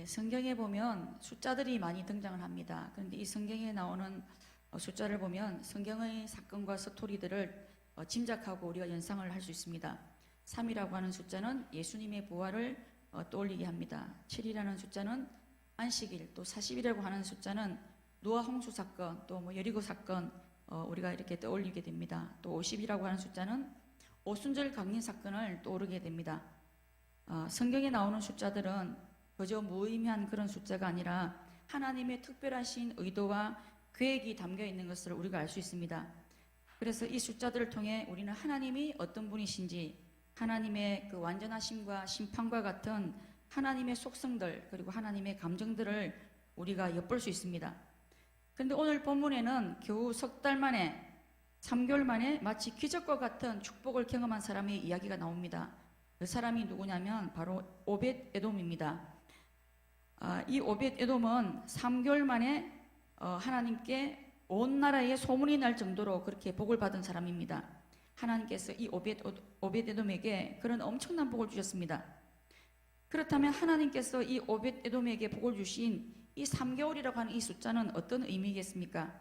예, 성경에 보면 숫자들이 많이 등장을 합니다. 그런데 이 성경에 나오는 어, 숫자를 보면 성경의 사건과 스토리들을 어, 짐작하고 우리가 연상을 할 수 있습니다. 3이라고 하는 숫자는 예수님의 부활을 어, 떠올리게 합니다. 7이라는 숫자는 안식일, 또 40이라고 하는 숫자는 노아 홍수 사건, 또 뭐 여리고 사건 어, 우리가 이렇게 떠올리게 됩니다. 또 50이라고 하는 숫자는 오순절 강림 사건을 떠오르게 됩니다. 어, 성경에 나오는 숫자들은 그저 무의미한 그런 숫자가 아니라 하나님의 특별하신 의도와 계획이 담겨 있는 것을 우리가 알 수 있습니다. 그래서 이 숫자들을 통해 우리는 하나님이 어떤 분이신지 하나님의 그 완전하심과 심판과 같은 하나님의 속성들 그리고 하나님의 감정들을 우리가 엿볼 수 있습니다. 그런데 오늘 본문에는 겨우 석 달 만에 3개월 만에 마치 기적과 같은 축복을 경험한 사람의 이야기가 나옵니다. 그 사람이 누구냐면 바로 오벳 에돔입니다. 아, 이 오벳 에돔은 3개월 만에 어, 하나님께 온 나라에 소문이 날 정도로 그렇게 복을 받은 사람입니다. 하나님께서 이 오벳 에돔에게 그런 엄청난 복을 주셨습니다. 그렇다면 하나님께서 이 오벳 에돔에게 복을 주신 이 3개월이라고 하는 이 숫자는 어떤 의미겠습니까?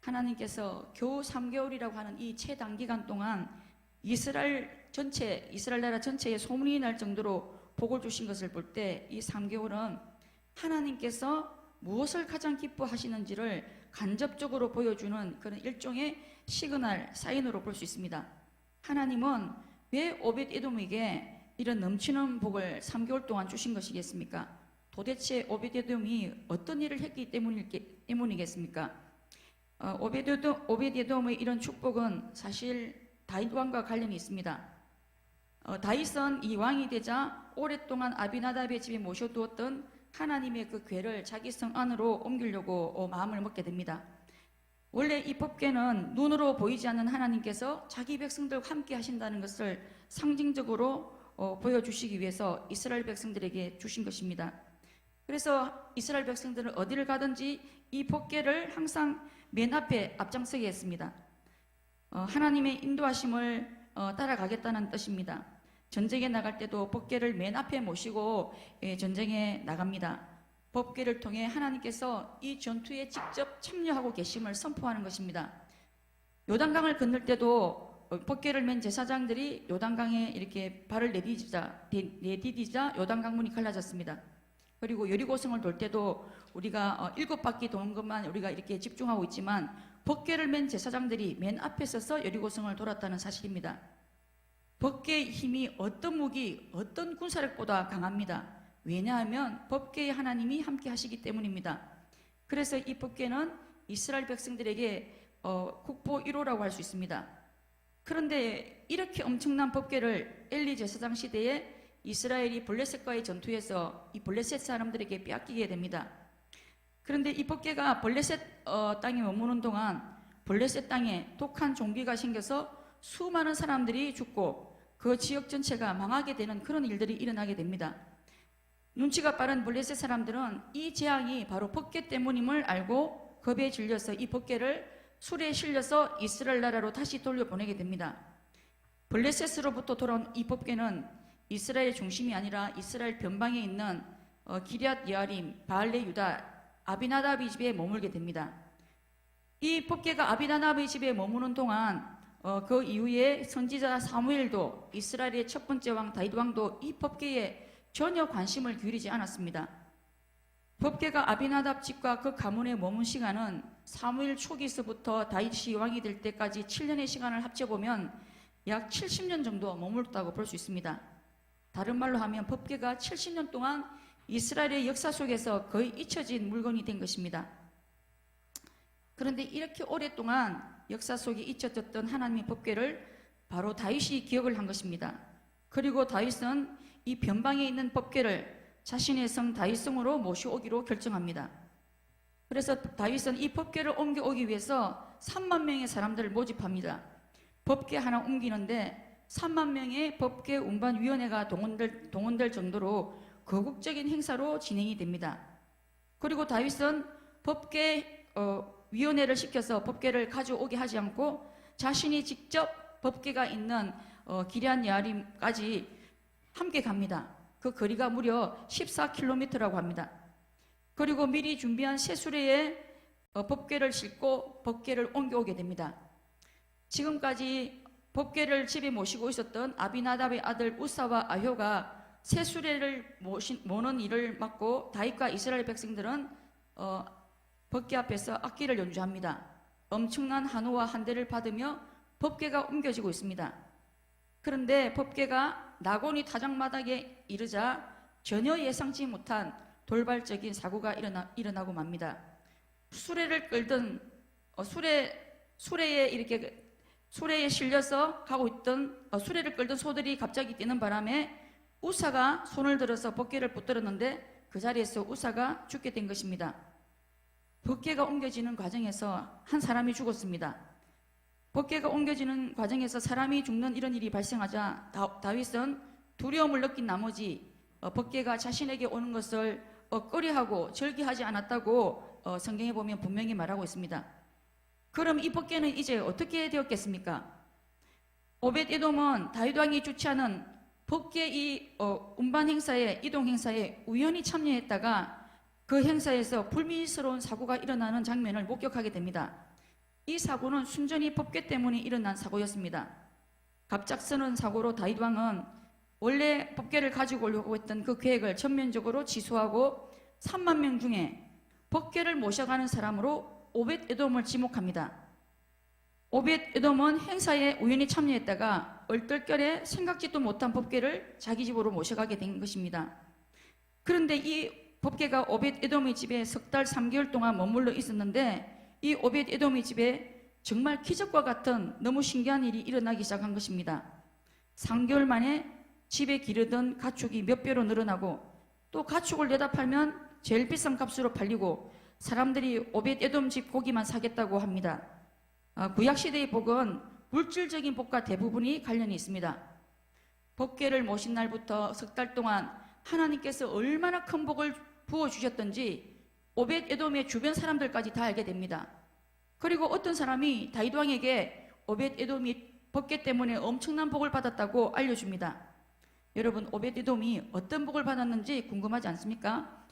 하나님께서 겨우 3개월이라고 하는 이 최단기간 동안 이스라엘 전체, 이스라엘 나라 전체에 소문이 날 정도로 복을 주신 것을 볼 때 이 3개월은 하나님께서 무엇을 가장 기뻐하시는지를 간접적으로 보여주는 그런 일종의 시그널, 사인으로 볼 수 있습니다. 하나님은 왜 오벳 에돔에게 이런 넘치는 복을 3개월 동안 주신 것이겠습니까? 도대체 오벳 에돔이 어떤 일을 했기 때문이겠습니까? 어, 오벳 에돔의 이런 축복은 사실 다윗 왕과 관련이 있습니다. 어, 다윗은 이 왕이 되자 오랫동안 아비나답의 집에 모셔두었던 하나님의 그 괴를 자기 성 안으로 옮기려고 어, 마음을 먹게 됩니다. 원래 이 법궤는 눈으로 보이지 않는 하나님께서 자기 백성들과 함께 하신다는 것을 상징적으로 어, 보여주시기 위해서 이스라엘 백성들에게 주신 것입니다. 그래서 이스라엘 백성들은 어디를 가든지 이 법궤를 항상 맨 앞에 앞장서게 했습니다. 어, 하나님의 인도하심을 어, 따라가겠다는 뜻입니다. 전쟁에 나갈 때도 법궤를 맨 앞에 모시고 예, 전쟁에 나갑니다. 법궤를 통해 하나님께서 이 전투에 직접 참여하고 계심을 선포하는 것입니다. 요단강을 건널 때도 어, 법궤를 맨 제사장들이 요단강에 이렇게 발을 내디디자 내디디자 요단강 문이 갈라졌습니다. 그리고 여리고성을 돌 때도 우리가 어, 일곱 바퀴 도는 것만 우리가 이렇게 집중하고 있지만 법궤를 맨 제사장들이 맨 앞에 서서 여리고성을 돌았다는 사실입니다. 법궤의 힘이 어떤 무기, 어떤 군사력보다 강합니다. 왜냐하면 법궤의 하나님이 함께 하시기 때문입니다. 그래서 이 법궤는 이스라엘 백성들에게 어, 국보 1호라고 할 수 있습니다. 그런데 이렇게 엄청난 법궤를 엘리 제사장 시대에 이스라엘이 블레셋과의 전투에서 이 블레셋 사람들에게 빼앗기게 됩니다. 그런데 이 법궤가 블레셋 어, 땅에 머무는 동안 블레셋 땅에 독한 종기가 생겨서 수많은 사람들이 죽고 그 지역 전체가 망하게 되는 그런 일들이 일어나게 됩니다. 눈치가 빠른 블레셋 사람들은 이 재앙이 바로 법궤 때문임을 알고 겁에 질려서 이 법궤를 술에 실려서 이스라엘 나라로 다시 돌려보내게 됩니다. 블레셋으로부터 돌아온 이 법궤는 이스라엘 중심이 아니라 이스라엘 변방에 있는 어, 기리앗 여아림, 바알레 유다, 아비나답의 집에 머물게 됩니다. 이 법궤가 아비나답의 집에 머무는 동안 어, 그 이후에 선지자 사무엘도 이스라엘의 첫 번째 왕 다윗 왕도 이 법궤에 전혀 관심을 기울이지 않았습니다. 법궤가 아비나답 집과 그 가문에 머문 시간은 사무엘 초기서부터 다윗이 왕이 될 때까지 7년의 시간을 합쳐보면 약 70년 정도 머물렀다고 볼 수 있습니다. 다른 말로 하면 법궤가 70년 동안 이스라엘의 역사 속에서 거의 잊혀진 물건이 된 것입니다. 그런데 이렇게 오랫동안 역사 속에 잊혀졌던 하나님의 법궤를 바로 다윗이 기억을 한 것입니다. 그리고 다윗은 이 변방에 있는 법궤를 자신의 성 다윗성으로 모셔오기로 결정합니다. 그래서 다윗은 이 법궤를 옮겨오기 위해서 3만 명의 사람들을 모집합니다. 법궤 하나 옮기는데 3만 명의 법궤 운반위원회가 동원될, 동원될 정도로 거국적인 행사로 진행이 됩니다. 그리고 다윗은 법궤 어, 위원회를 시켜서 법궤를 가져오게 하지 않고 자신이 직접 법궤가 있는 어, 기리안 야림까지 함께 갑니다. 그 거리가 무려 14km라고 합니다. 그리고 미리 준비한 새 수레에 어, 법궤를 싣고 법궤를 옮겨오게 됩니다. 지금까지 법궤를 집에 모시고 있었던 아비나답의 아들 우사와 아효가 새 수레를 모신, 모는 일을 맡고 다윗과 이스라엘 백성들은 어, 법궤 앞에서 악기를 연주합니다. 엄청난 한우와 한대를 받으며 법궤가 옮겨지고 있습니다. 그런데 법궤가 나곤이 타작마당에 이르자 전혀 예상치 못한 돌발적인 사고가 일어나, 일어나고 맙니다. 수레를 끌던 어, 수레 수레에 이렇게 그 수레에 실려서 가고 있던 어, 수레를 끌던 소들이 갑자기 뛰는 바람에 우사가 손을 들어서 법궤를 붙들었는데 그 자리에서 우사가 죽게 된 것입니다. 법궤가 옮겨지는 과정에서 한 사람이 죽었습니다. 법궤가 옮겨지는 과정에서 사람이 죽는 이런 일이 발생하자 다, 다윗은 두려움을 느낀 나머지 어, 법궤가 자신에게 오는 것을 어, 꺼려하고 절기하지 않았다고 어, 성경에 보면 분명히 말하고 있습니다. 그럼 이 법궤는 이제 어떻게 되었겠습니까? 오벳 에돔은 다윗 왕이 주최하는 법궤 이 어, 운반 행사에 이동 행사에 우연히 참여했다가 그 행사에서 불미스러운 사고가 일어나는 장면을 목격하게 됩니다. 이 사고는 순전히 법궤 때문에 일어난 사고였습니다. 갑작스러운 사고로 다윗 왕은 원래 법궤를 가지고 오려고 했던 그 계획을 전면적으로 취소하고 3만 명 중에 법궤를 모셔가는 사람으로 오벳 에돔을 지목합니다. 오벳 에돔은 행사에 우연히 참여했다가 얼떨결에 생각지도 못한 법궤를 자기 집으로 모셔가게 된 것입니다. 그런데 이 법궤가 오벳 에돔의 집에 석 달 3개월 동안 머물러 있었는데 이 오벳 에돔의 집에 정말 기적과 같은 너무 신기한 일이 일어나기 시작한 것입니다. 3개월 만에 집에 기르던 가축이 몇 배로 늘어나고 또 가축을 내다 팔면 제일 비싼 값으로 팔리고 사람들이 오벳 에돔 집 고기만 사겠다고 합니다. 아, 구약 시대의 복은 물질적인 복과 대부분이 관련이 있습니다. 법궤를 모신 날부터 석 달 동안 하나님께서 얼마나 큰 복을 부어 주셨던지 오벳 에돔의 주변 사람들까지 다 알게 됩니다. 그리고 어떤 사람이 다윗 왕에게 오벳 에돔이 법궤 때문에 엄청난 복을 받았다고 알려줍니다. 여러분 오벳 에돔이 어떤 복을 받았는지 궁금하지 않습니까?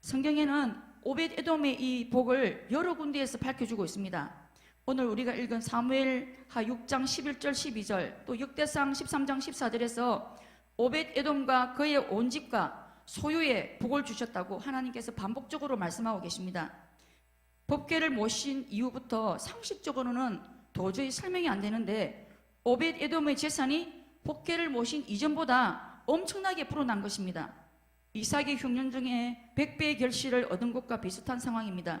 성경에는 오벳 에돔의 이 복을 여러 군데에서 밝혀주고 있습니다. 오늘 우리가 읽은 사무엘하 6장 11절 12절 또 역대상 13장 14절에서 오벳 에돔과 그의 온 집과 소유에 복을 주셨다고 하나님께서 반복적으로 말씀하고 계십니다. 법궤를 모신 이후부터 상식적으로는 도저히 설명이 안 되는데 오벳 에돔의 재산이 법궤를 모신 이전보다 엄청나게 불어난 것입니다. 이삭의 흉년 중에 100배의 결실을 얻은 것과 비슷한 상황입니다.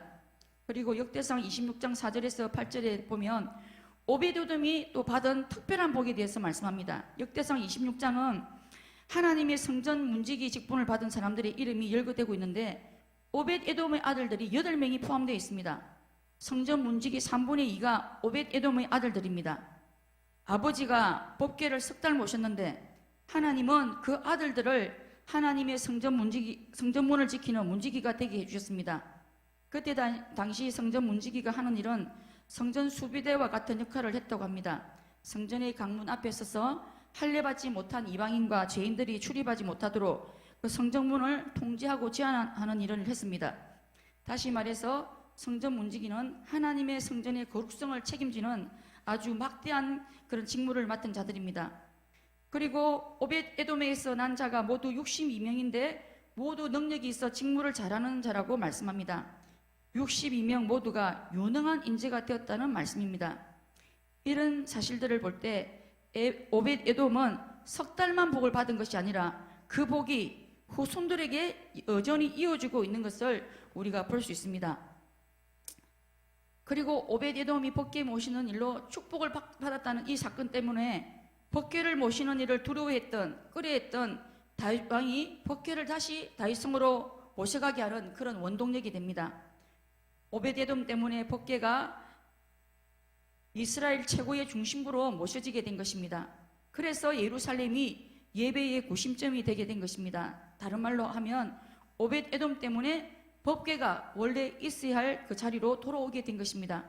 그리고 역대상 26장 4절에서 8절에 보면 오베도돔이 또 받은 특별한 복에 대해서 말씀합니다. 역대상 26장은 하나님의 성전 문지기 직분을 받은 사람들의 이름이 열거되고 있는데 오벳 에돔의 아들들이 8명이 포함되어 있습니다. 성전 문지기 3분의 2가 오벳 에돔의 아들들입니다. 아버지가 법궤를 석 달 모셨는데 하나님은 그 아들들을 하나님의 성전 문지기 성전문을 지키는 문지기가 되게 해주셨습니다. 그때 당- 당시 성전 문지기가 하는 일은 성전 수비대와 같은 역할을 했다고 합니다. 성전의 강문 앞에 서서 할례받지 못한 이방인과 죄인들이 출입하지 못하도록 그 성전문을 통제하고 제한하는 일을 했습니다. 다시 말해서 성전 문지기는 하나님의 성전의 거룩성을 책임지는 아주 막대한 그런 직무를 맡은 자들입니다. 그리고 오벳 에돔에서 난 자가 모두 62명인데 모두 능력이 있어 직무를 잘하는 자라고 말씀합니다. 62명 모두가 유능한 인재가 되었다는 말씀입니다. 이런 사실들을 볼때 오벳 에돔은 석 달만 복을 받은 것이 아니라 그 복이 후손들에게 여전히 이어지고 있는 것을 우리가 볼 수 있습니다. 그리고 오벳 에돔이 법궤 모시는 일로 축복을 받- 받았다는 이 사건 때문에 법궤를 모시는 일을 두려워했던 끌어했던 다윗 왕이 법궤를 다시 다윗성으로 모셔가게 하는 그런 원동력이 됩니다. 오벳 에돔 때문에 법궤가 이스라엘 최고의 중심부로 모셔지게 된 것입니다. 그래서 예루살렘이 예배의 구심점이 되게 된 것입니다. 다른 말로 하면 오벳 에돔 때문에 법궤가 원래 있어야 할 그 자리로 돌아오게 된 것입니다.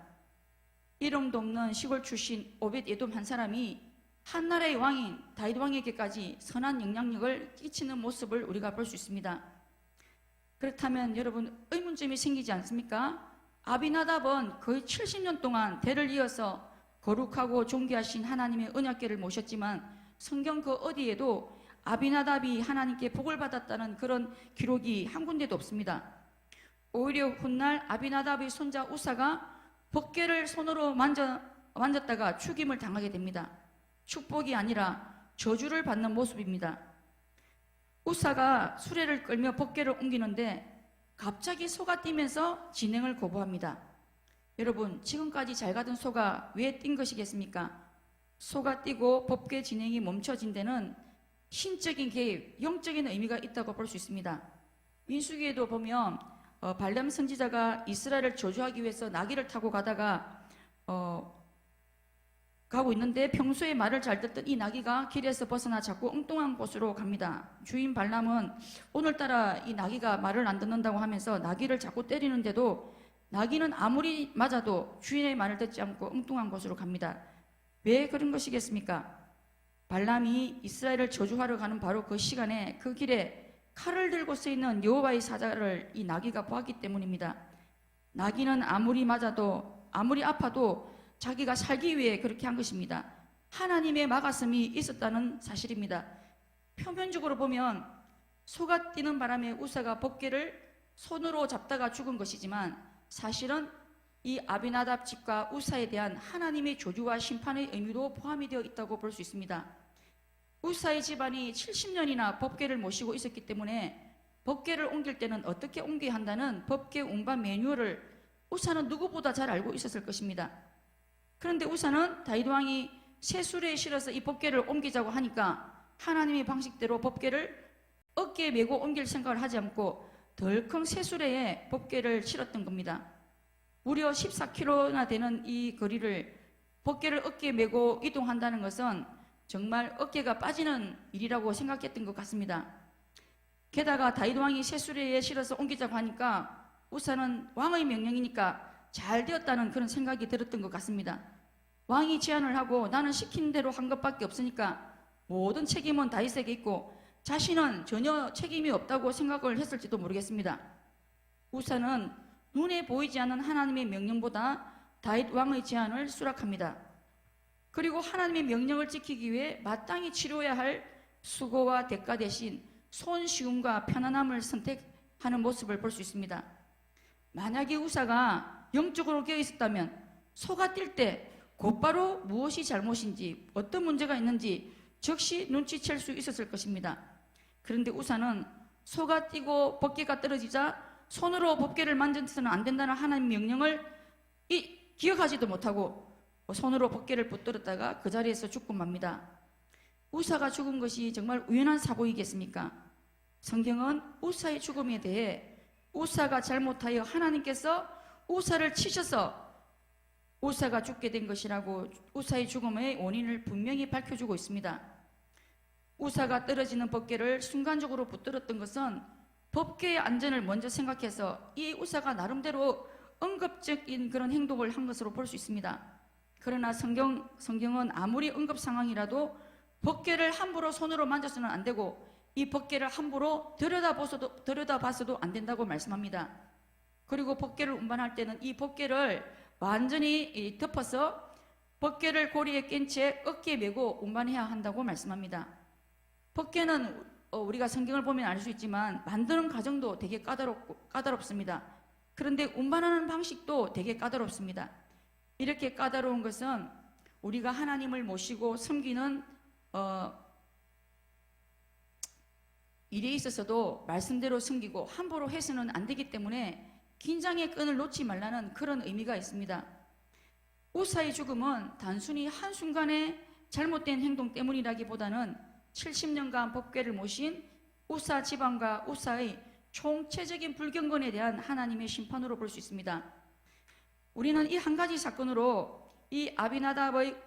이름도 없는 시골 출신 오벳 에돔 한 사람이 한 나라의 왕인 다윗 왕에게까지 선한 영향력을 끼치는 모습을 우리가 볼 수 있습니다. 그렇다면 여러분 의문점이 생기지 않습니까? 아비나답은 거의 70년 동안 대를 이어서 거룩하고 존귀하신 하나님의 언약궤를 모셨지만 성경 그 어디에도 아비나답이 하나님께 복을 받았다는 그런 기록이 한 군데도 없습니다. 오히려 훗날 아비나답의 손자 우사가 법궤를 손으로 만져, 만졌다가 죽임을 당하게 됩니다. 축복이 아니라 저주를 받는 모습입니다. 우사가 수레를 끌며 법궤를 옮기는데 갑자기 소가 뛰면서 진행을 거부합니다. 여러분, 지금까지 잘 가던 소가 왜 뛴 것이겠습니까? 소가 뛰고 법궤 진행이 멈춰진 데는 신적인 개입, 영적인 의미가 있다고 볼 수 있습니다. 민수기에도 보면 어, 발람 선지자가 이스라엘을 저주하기 위해서 나귀를 타고 가다가 어, 가고 있는데 평소에 말을 잘 듣던 이 나귀가 길에서 벗어나 자꾸 엉뚱한 곳으로 갑니다. 주인 발람은 오늘따라 이 나귀가 말을 안 듣는다고 하면서 나귀를 자꾸 때리는데도 나귀는 아무리 맞아도 주인의 말을 듣지 않고 엉뚱한 곳으로 갑니다. 왜 그런 것이겠습니까? 발람이 이스라엘을 저주하러 가는 바로 그 시간에 그 길에 칼을 들고 서 있는 여호와의 사자를 이 나귀가 보았기 때문입니다. 나귀는 아무리 맞아도 아무리 아파도 자기가 살기 위해 그렇게 한 것입니다. 하나님의 막았음이 있었다는 사실입니다. 표면적으로 보면 소가 뛰는 바람에 우사가 법궤를 손으로 잡다가 죽은 것이지만 사실은 이 아비나답 집과 우사에 대한 하나님의 조주와 심판의 의미도 포함이 되어 있다고 볼 수 있습니다. 우사의 집안이 70년이나 법궤를 모시고 있었기 때문에 법궤를 옮길 때는 어떻게 옮겨야 한다는 법궤 운반 매뉴얼을 우사는 누구보다 잘 알고 있었을 것입니다. 그런데 우사는 다윗 왕이 새 수레에 실어서 이 법궤를 옮기자고 하니까 하나님의 방식대로 법궤를 어깨에 메고 옮길 생각을 하지 않고 덜컹 새 수레에 법궤를 실었던 겁니다. 무려 14km나 되는 이 거리를 법궤를 어깨에 메고 이동한다는 것은 정말 어깨가 빠지는 일이라고 생각했던 것 같습니다. 게다가 다윗 왕이 새 수레에 실어서 옮기자고 하니까 우사는 왕의 명령이니까 잘 되었다는 그런 생각이 들었던 것 같습니다. 왕이 제안을 하고 나는 시킨 대로 한 것밖에 없으니까 모든 책임은 다윗에게 있고 자신은 전혀 책임이 없다고 생각을 했을지도 모르겠습니다. 우사는 눈에 보이지 않는 하나님의 명령보다 다윗 왕의 제안을 수락합니다. 그리고 하나님의 명령을 지키기 위해 마땅히 치료해야 할 수고와 대가 대신 손쉬움과 편안함을 선택하는 모습을 볼 수 있습니다. 만약에 우사가 영적으로 깨어 있었다면 소가 뛸 때 곧바로 무엇이 잘못인지 어떤 문제가 있는지 즉시 눈치챌 수 있었을 것입니다. 그런데 우사는 소가 뛰고 법궤가 떨어지자 손으로 법궤를 만져서는 안 된다는 하나님 명령을 이, 기억하지도 못하고 손으로 법궤를 붙들었다가 그 자리에서 죽고 맙니다. 우사가 죽은 것이 정말 우연한 사고이겠습니까? 성경은 우사의 죽음에 대해 우사가 잘못하여 하나님께서 우사를 치셔서 우사가 죽게 된 것이라고 우사의 죽음의 원인을 분명히 밝혀주고 있습니다. 우사가 떨어지는 법궤를 순간적으로 붙들었던 것은 법궤의 안전을 먼저 생각해서 이 우사가 나름대로 응급적인 그런 행동을 한 것으로 볼 수 있습니다. 그러나 성경, 성경은 아무리 응급 상황이라도 법궤를 함부로 손으로 만져서는 안 되고 이 법궤를 함부로 들여다봐서도, 들여다봐서도 안 된다고 말씀합니다. 그리고 법궤를 운반할 때는 이 법궤를 완전히 이 덮어서 법궤를 고리에 낀 채 어깨에 메고 운반해야 한다고 말씀합니다. 법궤는 어, 우리가 성경을 보면 알 수 있지만 만드는 과정도 되게 까다롭고, 까다롭습니다. 그런데 운반하는 방식도 되게 까다롭습니다. 이렇게 까다로운 것은 우리가 하나님을 모시고 섬기는 어, 일에 있어서도 말씀대로 섬기고 함부로 해서는 안 되기 때문에 긴장의 끈을 놓지 말라는 그런 의미가 있습니다. 우사의 죽음은 단순히 한순간의 잘못된 행동 때문이라기보다는 70년간 법궤를 모신 우사 지방과 우사의 총체적인 불경건에 대한 하나님의 심판으로 볼 수 있습니다. 우리는 이 한 가지 사건으로 이 아비나답의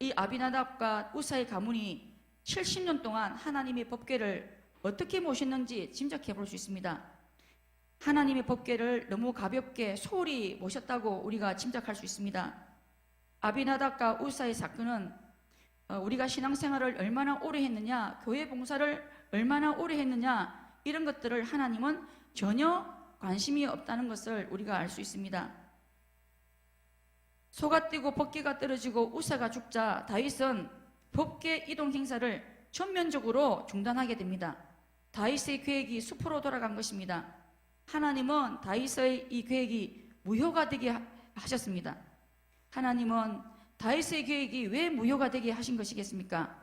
이 아비나답과 우사의 가문이 70년 동안 하나님의 법궤를 어떻게 모셨는지 짐작해 볼 수 있습니다. 하나님의 법궤를 너무 가볍게 소홀히 모셨다고 우리가 짐작할 수 있습니다. 아비나답과 우사의 사건은 어, 우리가 신앙생활을 얼마나 오래 했느냐, 교회 봉사를 얼마나 오래 했느냐 이런 것들을 하나님은 전혀 관심이 없다는 것을 우리가 알 수 있습니다. 소가 뛰고 법계가 떨어지고 우사가 죽자 다윗은 법계 이동 행사를 전면적으로 중단하게 됩니다. 다윗의 계획이 수포로 돌아간 것입니다. 하나님은 다윗의 이 계획이 무효가 되게 하- 하셨습니다. 하나님은 다윗의 계획이 왜 무효가 되게 하신 것이겠습니까?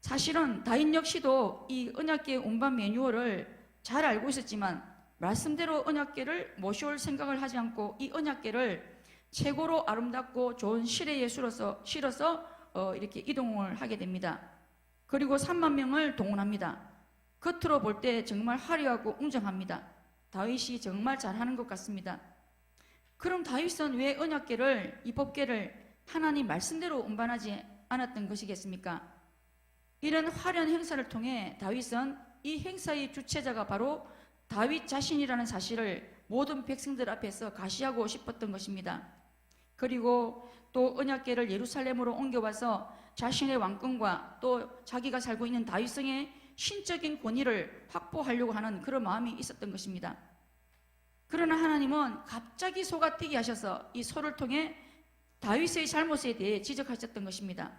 사실은 다윗 역시도 이 언약계 운반 매뉴얼을 잘 알고 있었지만 말씀대로 언약계를 모셔올 생각을 하지 않고 이 언약계를 최고로 아름답고 좋은 실의 예수로서 실어서 어, 이렇게 이동을 하게 됩니다. 그리고 3만 명을 동원합니다. 겉으로 볼 때 정말 화려하고 웅장합니다. 다윗이 정말 잘하는 것 같습니다. 그럼 다윗은 왜 언약계를 이 법계를 하나님 말씀대로 운반하지 않았던 것이겠습니까? 이런 화려한 행사를 통해 다윗은 이 행사의 주체자가 바로 다윗 자신이라는 사실을 모든 백성들 앞에서 가시하고 싶었던 것입니다. 그리고 또 언약계를 예루살렘으로 옮겨와서 자신의 왕권과 또 자기가 살고 있는 다윗성의 신적인 권위를 확보하려고 하는 그런 마음이 있었던 것입니다. 그러나 하나님은 갑자기 소가 뛰게 하셔서 이 소를 통해 다윗의 잘못에 대해 지적하셨던 것입니다.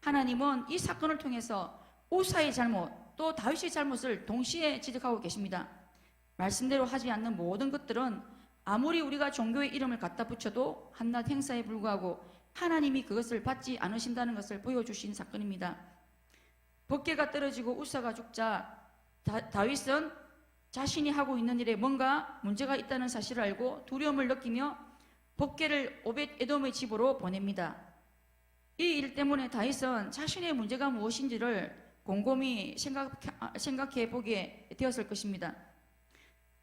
하나님은 이 사건을 통해서 우사의 잘못 또 다윗의 잘못을 동시에 지적하고 계십니다. 말씀대로 하지 않는 모든 것들은 아무리 우리가 종교의 이름을 갖다 붙여도 한낱 행사에 불구하고 하나님이 그것을 받지 않으신다는 것을 보여주신 사건입니다. 법계가 떨어지고 우사가 죽자 다, 다윗은 자신이 하고 있는 일에 뭔가 문제가 있다는 사실을 알고 두려움을 느끼며 법계를 오벳 에돔의 집으로 보냅니다. 이 일 때문에 다윗은 자신의 문제가 무엇인지를 곰곰이 생각, 생각해 보게 되었을 것입니다.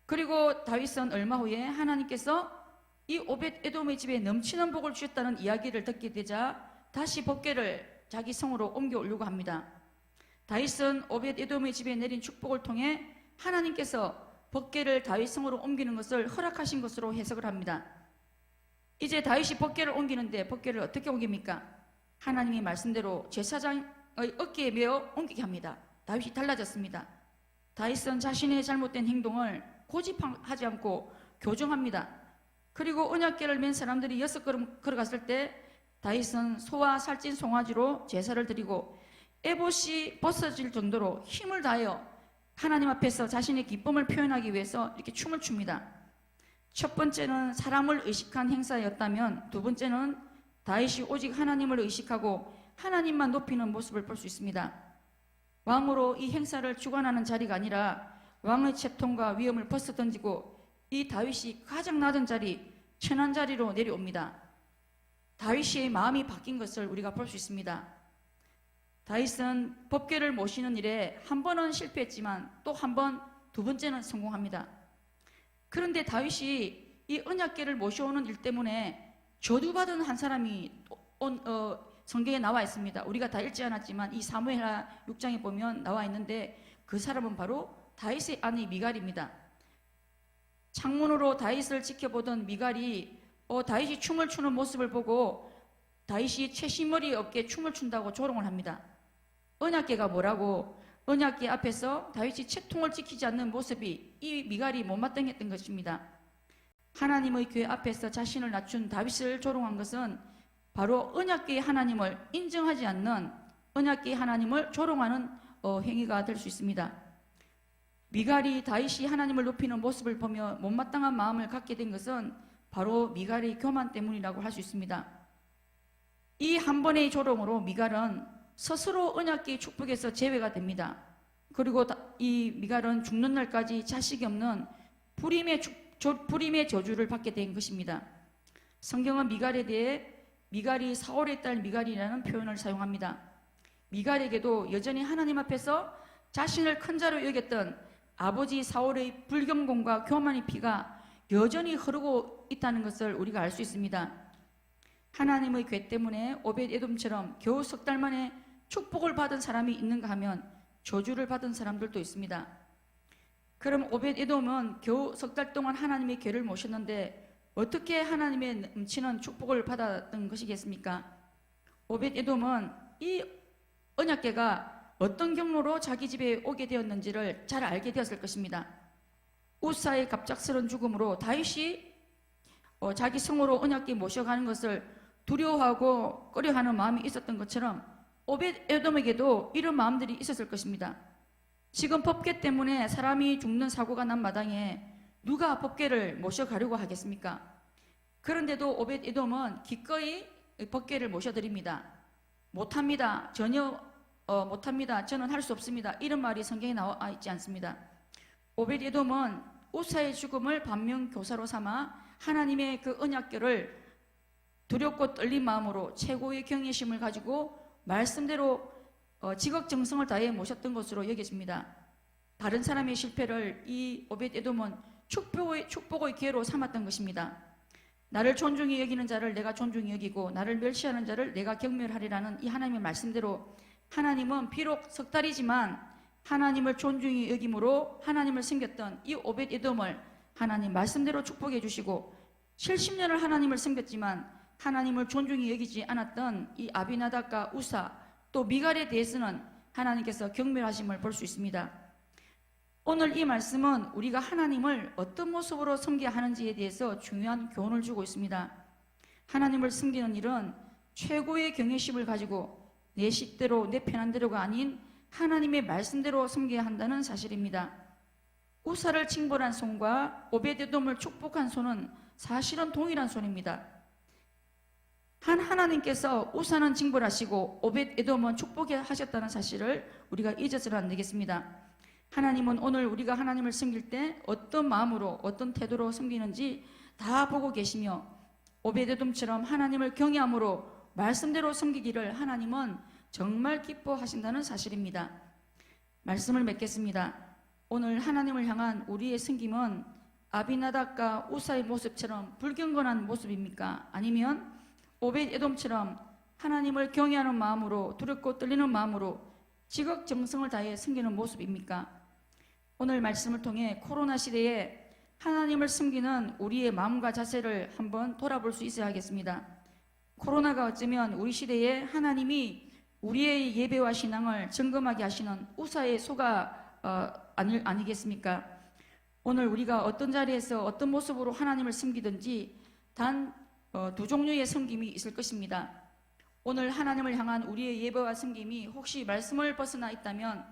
그리고 다윗은 얼마 후에 하나님께서 이 오벳 에돔의 집에 넘치는 복을 주셨다는 이야기를 듣게 되자 다시 법계를 자기 성으로 옮겨 오려고 합니다. 다윗은 오벳 에돔의 집에 내린 축복을 통해 하나님께서 법계를 다윗 성으로 옮기는 것을 허락하신 것으로 해석을 합니다. 이제 다윗이 법계를 옮기는데 법계를 어떻게 옮깁니까? 하나님이 말씀대로 제사장의 어깨에 메어 옮기게 합니다. 다윗이 달라졌습니다. 다윗은 자신의 잘못된 행동을 고집하지 않고 교정합니다. 그리고 언약궤를 맨 사람들이 여섯 걸음 걸어갔을 때 다윗은 소와 살찐 송아지로 제사를 드리고 에봇이 벗어질 정도로 힘을 다하여 하나님 앞에서 자신의 기쁨을 표현하기 위해서 이렇게 춤을 춥니다. 첫 번째는 사람을 의식한 행사였다면 두 번째는 다윗이 오직 하나님을 의식하고 하나님만 높이는 모습을 볼 수 있습니다. 왕으로 이 행사를 주관하는 자리가 아니라 왕의 채통과 위엄을 벗어 던지고 이 다윗이 가장 낮은 자리, 천한 자리로 내려옵니다. 다윗의 마음이 바뀐 것을 우리가 볼 수 있습니다. 다윗은 법궤를 모시는 일에 한 번은 실패했지만 또 한 번, 두 번째는 성공합니다. 그런데 다윗이 이 언약궤를 모셔오는 일 때문에 저주받은 한 사람이 온, 어, 성경에 나와 있습니다. 우리가 다 읽지 않았지만 이 사무엘하 6장에 보면 나와 있는데 그 사람은 바로 다윗의 아내 미갈입니다. 창문으로 다윗을 지켜보던 미갈이 어, 다윗이 춤을 추는 모습을 보고 다윗이 채시머리 없게 춤을 춘다고 조롱을 합니다. 언약계가 뭐라고 언약계 앞에서 다윗이 채통을 지키지 않는 모습이 이 미갈이 못마땅했던 것입니다. 하나님의 교회 앞에서 자신을 낮춘 다윗을 조롱한 것은 바로 언약계의 하나님을 인정하지 않는 언약계의 하나님을 조롱하는 어, 행위가 될 수 있습니다. 미갈이 다윗이 하나님을 높이는 모습을 보며 못마땅한 마음을 갖게 된 것은 바로 미갈의 교만 때문이라고 할 수 있습니다. 이 한 번의 조롱으로 미갈은 스스로 언약계의 축복에서 제외가 됩니다. 그리고 이 미갈은 죽는 날까지 자식이 없는 불임의, 축, 조, 불임의 저주를 받게 된 것입니다. 성경은 미갈에 대해 미갈이 사울의 딸 미갈이라는 표현을 사용합니다. 미갈에게도 여전히 하나님 앞에서 자신을 큰 자로 여겼던 아버지 사울의 불경공과 교만의 피가 여전히 흐르고 있다는 것을 우리가 알 수 있습니다. 하나님의 괴 때문에 오벳 에돔처럼 겨우 석 달 만에 축복을 받은 사람이 있는가 하면 저주를 받은 사람들도 있습니다. 그럼 오벳 에돔은 겨우 석 달 동안 하나님의 괴를 모셨는데 어떻게 하나님의 넘치는 축복을 받았던 것이겠습니까? 오벳 에돔은 이 언약계가 어떤 경로로 자기 집에 오게 되었는지를 잘 알게 되었을 것입니다. 우사의 갑작스런 죽음으로 다윗이 어, 자기 성으로 언약계 모셔가는 것을 두려워하고 꺼려하는 마음이 있었던 것처럼 오벳 에돔에게도 이런 마음들이 있었을 것입니다. 지금 법계 때문에 사람이 죽는 사고가 난 마당에 누가 법계를 모셔가려고 하겠습니까? 그런데도 오벳 에돔은 기꺼이 법계를 모셔드립니다. 못합니다. 전혀 어, 못합니다. 저는 할 수 없습니다. 이런 말이 성경에 나와 있지 않습니다. 오벳 에돔은 우사의 죽음을 반면 교사로 삼아 하나님의 그 언약결을 두렵고 떨린 마음으로 최고의 경외심을 가지고 말씀대로 어, 지극정성을 다해 모셨던 것으로 여겨집니다. 다른 사람의 실패를 이 오벳 에돔은 축복의, 축복의 기회로 삼았던 것입니다. 나를 존중히 여기는 자를 내가 존중히 여기고 나를 멸시하는 자를 내가 경멸하리라는 이 하나님의 말씀대로 하나님은 비록 석 달이지만 하나님을 존중히 여김으로 하나님을 섬겼던 이 오벳 에돔을 하나님 말씀대로 축복해 주시고 70년을 하나님을 섬겼지만 하나님을 존중히 여기지 않았던 이 아비나답과 우사 또 미갈에 대해서는 하나님께서 경멸하심을 볼 수 있습니다. 오늘 이 말씀은 우리가 하나님을 어떤 모습으로 섬겨야 하는지에 대해서 중요한 교훈을 주고 있습니다. 하나님을 섬기는 일은 최고의 경외심을 가지고 내 식대로 내 편한 대로가 아닌 하나님의 말씀대로 섬겨야 한다는 사실입니다. 우사를 칭벌한 손과 오베데돔을 축복한 손은 사실은 동일한 손입니다. 한 하나님께서 우사는 징벌하시고 오벳 에돔은 축복하셨다는 사실을 우리가 잊어서는 안 되겠습니다. 하나님은 오늘 우리가 하나님을 섬길 때 어떤 마음으로 어떤 태도로 섬기는지 다 보고 계시며 오벳 에돔처럼 하나님을 경외함으로 말씀대로 섬기기를 하나님은 정말 기뻐하신다는 사실입니다. 말씀을 맺겠습니다. 오늘 하나님을 향한 우리의 섬김은 아비나답과 우사의 모습처럼 불경건한 모습입니까? 아니면 오벳 에돔처럼 하나님을 경외하는 마음으로 두렵고 떨리는 마음으로 지극정성을 다해 섬기는 모습입니까? 오늘 말씀을 통해 코로나 시대에 하나님을 섬기는 우리의 마음과 자세를 한번 돌아볼 수 있어야 하겠습니다. 코로나가 어쩌면 우리 시대에 하나님이 우리의 예배와 신앙을 점검하게 하시는 우사의 소가 어, 아니, 아니겠습니까? 오늘 우리가 어떤 자리에서 어떤 모습으로 하나님을 섬기든지 단 어, 두 종류의 섬김이 있을 것입니다. 오늘 하나님을 향한 우리의 예배와 섬김이 혹시 말씀을 벗어나 있다면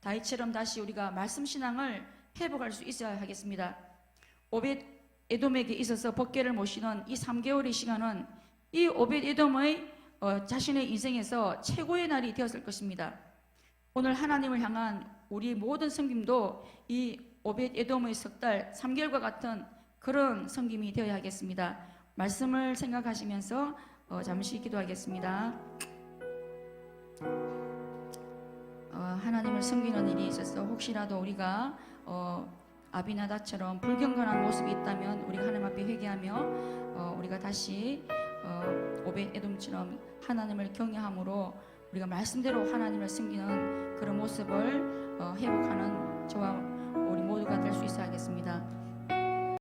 다이처럼 다시 우리가 말씀 신앙을 회복할 수 있어야 하겠습니다. 오벳 에돔에게 있어서 법계를 모시는 이 3개월의 시간은 이 오벳 에돔의 어, 자신의 인생에서 최고의 날이 되었을 것입니다. 오늘 하나님을 향한 우리 모든 섬김도 이 오벳 에돔의 석달 3개월과 같은 그런 섬김이 되어야 하겠습니다. 말씀을 생각하시면서 어, 잠시 기도하겠습니다. 어, 하나님을 섬기는 일이 있어서 혹시라도 우리가 어, 아비나다처럼 불경건한 모습이 있다면 우리가 하나님 앞에 회개하며 어, 우리가 다시 어, 오벳 에돔처럼 하나님을 경외함으로 우리가 말씀대로 하나님을 섬기는 그런 모습을 어, 회복하는 저와 우리 모두가 될 수 있어야 하겠습니다.